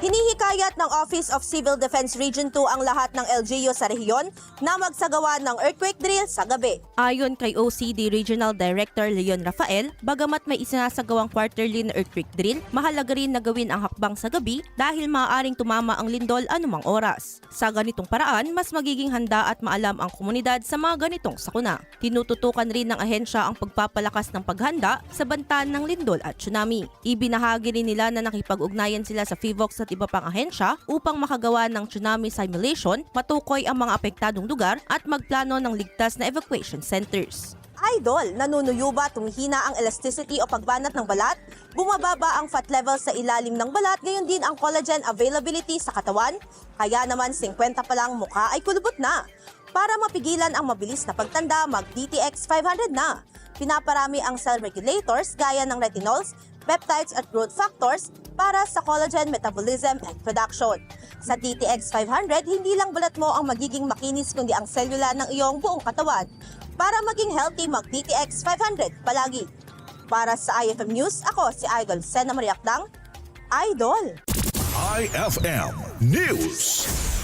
Hinihikayat ng Office of Civil Defense Region 2 ang lahat ng LGU sa rehiyon na magsagawa ng earthquake drill sa gabi. Ayon kay OCD Regional Director Leon Rafael, bagamat may isinasagawang quarterly na earthquake drill, mahalaga rin na gawin ang hakbang sa gabi dahil maaaring tumama ang lindol anumang oras. Sa ganitong paraan, mas magiging handa at maalam ang komunidad sa mga ganitong sakuna. Tinututukan rin ng ahensya ang pagpapalakas ng paghanda sa banta ng lindol at tsunami. Ibinahagi rin nila na nakipag-ugnayan sila sa FIVOX at iba pang ahensya upang makagawa ng tsunami simulation, matukoy ang mga apektadong lugar at magplano ng ligtas na evacuation centers. Idol, nanunuyo ba tumihina ang elasticity o pagbanat ng balat? Bumababa ang fat level sa ilalim ng balat, gayon din ang collagen availability sa katawan? Kaya naman 50 pa lang mukha ay kulubot na. Para mapigilan ang mabilis na pagtanda, mag DTX 500 na. Pinaparami ang cell regulators gaya ng retinols, peptides at growth factors para sa collagen metabolism and production. Sa DTX 500, hindi lang balat mo ang magiging makinis kundi ang selula ng iyong buong katawan. Para maging healthy, mag DTX 500 palagi. Para sa IFM News, ako si Idol Sena Mariakdang. Idol! IFM News.